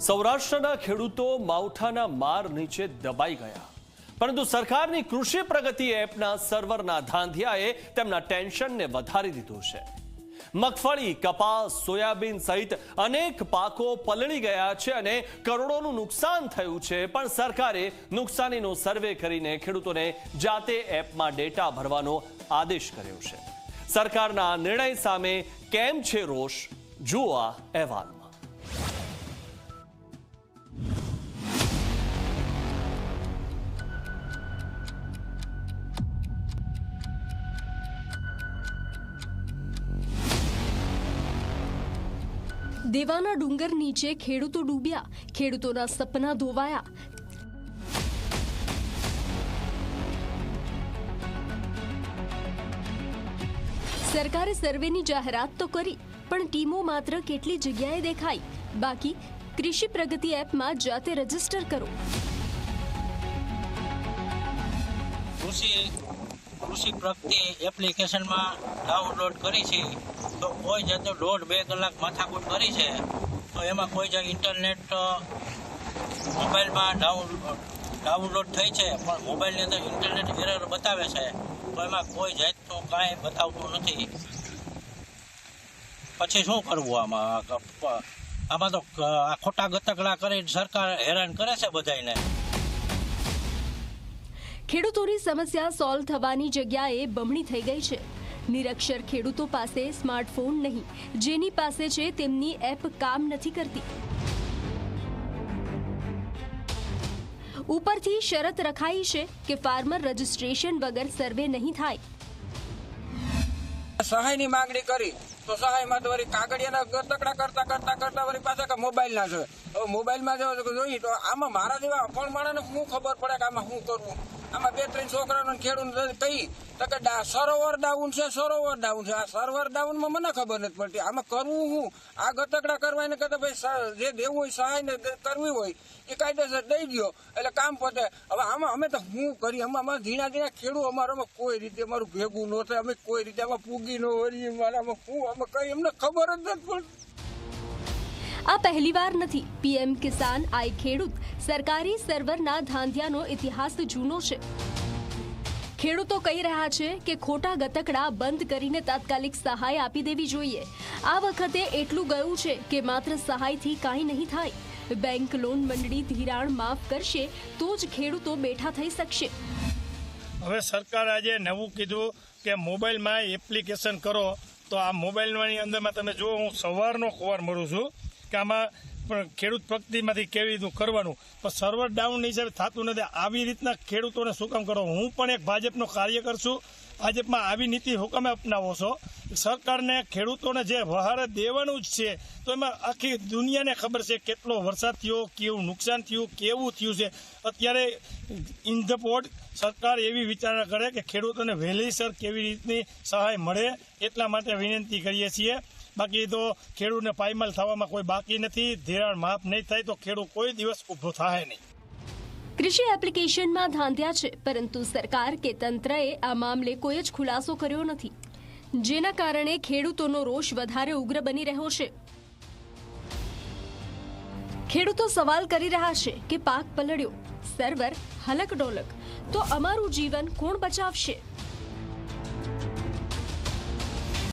સૌરાષ્ટ્રના ખેડૂતો માવઠાના માર નીચે દબાઈ ગયા. પરંતુ સરકારની કૃષિ પ્રગતિ એપના સર્વરના ધાંધિયાએ તેમના ટેન્શનને વધારી દીધું છે. મગફળી, કપાસ, સોયાબીન સહિત અનેક પાકો પલળી ગયા છે અને કરોડોનું નુકસાન થયું છે, પણ સરકારે નુકસાનીનો સર્વે કરીને ખેડૂતોને જાતે એપમાં ડેટા ભરવાનો આદેશ કર્યો છે. સરકારના નિર્ણય સામે કેમ છે રોષ? જુઓ અહેવાલમાં. દેવાના ડુંગર નીચે ખેડૂતો ડૂબ્યા, ખેડૂતોના સપના ધોવાયા. સરકારે સર્વેની જાહેરાત તો કરી, પણ ટીમો માત્ર કેટલી જગ્યાએ દેખાઈ? બાકી કૃષિ પ્રગતિ એપમાં જાતે રજિસ્ટર કરો. કૃષિ પ્રગતિ એપ્લિકેશનમાં ડાઉનલોડ કરી છે, તો કોઈ જાતનો દોઢ બે કલાક માથાકૂટ કરી છે, તો એમાં કોઈ જ ઇન્ટરનેટ મોબાઈલમાં ડાઉન ડાઉનલોડ થઈ છે, પણ મોબાઈલની અંદર ઇન્ટરનેટ એરર બતાવે છે, તો એમાં કોઈ જાતનું કાંઈ બતાવતું નથી. પછી શું કરવું આમાં? આમાં તો આ ખોટા ગતકડા કરીને સરકાર હેરાન કરે છે બધાને ખેડૂતોની સમસ્યા સોલ્વ થવાની જગ્યાએ બમણી થઈ ગઈ છે. નિરક્ષર ખેડૂતો પાસે સ્માર્ટફોન નહીં, જેની પાસે છે તેમની એપ કામ નથી કરતી. ઉપરથી શરત રખાઈ છે કે ફાર્મર રજિસ્ટ્રેશન વગર સર્વે નહીં થાય. સહાયની માંગણી કરી તો સહાયમાં તો વળી કાગળિયાના ગતકડા કરતા કરતા કરતા વળી પાછા કે મોબાઈલના છે હવે મોબાઈલમાં જો જોઈએ તો આમાં મારા જેવા અપણ માણસને શું ખબર પડે કે આમાં શું કરવું? આમાં બે ત્રણ છોકરાઓને ખેડૂત કહી તો કે સરોવર ડાઉન છે, સરોવર ડાઉન છે. આ સરોવર ડાઉનમાં મને ખબર નથી પડતી. આમાં કરવું શું આ ગતકડા કરવા એને કહેતા ભાઈ જે દેવું હોય સહાય ને કરવી હોય, એ કાયદેસર દઈ ગયો એટલે કામ પતે હવે આમાં અમે તો શું કરીએ? અમે અમારા ઝીણા ઝીણા ખેડૂત અમારામાં કોઈ રીતે અમારું ભેગું ન થાય. અમે કોઈ રીતે આમાં પૂગી ન વળીએ મારામાં શું અમે કઈ અમને ખબર જ નથી પડતી આ પહેલીવાર નથી. પીએમ કિસાન આઈ ખેડૂત. સરકારી સર્વરના ધાંધિયાનો ઇતિહાસ જૂનો છે. ખેડૂતો કહી રહ્યા છે કે ખોટા ગતકડા બંધ કરીને તાત્કાલિક સહાય આપી દેવી જોઈએ. આ વખતે એટલું ગયું છે કે માત્ર સહાયથી કાંઈ નહીં થાય. બેંક લોન મંડળી ધિરાણ માફ કરશે તો જ ખેડૂતો બેઠા થઈ શકશે. હવે સરકાર આજે નવું કીધું કે મોબાઈલમાં એપ્લિકેશન કરો. તો આ મોબાઈલની અંદરમાં તમે જુઓ હું સવારનો ખબર મળું છું. કે આમાં ખેડૂત પ્રગતિમાંથી કેવી રીતનું કરવાનું? પણ સર્વર ડાઉન હિસાબે થતું નથી. આવી રીતના ખેડૂતોને શું કામ કરો? હું પણ એક ભાજપનો કાર્યકર છું. ભાજપમાં આવી નીતિ હુકમે અપનાવો છો? સરકારને ખેડૂતોને જે વહારે દેવાનું જ છે, તો એમાં આખી દુનિયાને ખબર છે કેટલો વરસાદ થયો, કેવું નુકસાન થયું, કેવું થયું છે. અત્યારે ઇન ધ પોટ સરકાર એવી વિચારણા કરે કે ખેડૂતોને વહેલીસર કેવી રીતની સહાય મળે, એટલા માટે વિનંતી કરીએ છીએ. બાકી તો ખેડૂતને પાયમાલ થવામાં કોઈ બાકી નથી. ધિરાણ માફ નહીં થાય તો ખેડૂત કોઈ દિવસ ઊભો થાય નહીં. કૃષિ એપ્લિકેશનમાં ધાંધ્યા છે, પરંતુ સરકાર કે તંત્રએ આ મામલે કોઈ જ ખુલાસો કર્યો નથી. જેના કારણે ખેડૂતોનો રોષ વધારે ઉગ્ર બની રહ્યો છે. ખેડૂતો સવાલ કરી રહ્યા છે કે પાક પલળ્યો, સર્વર હલક ડોલક તો અમારું જીવન કોણ બચાવશે?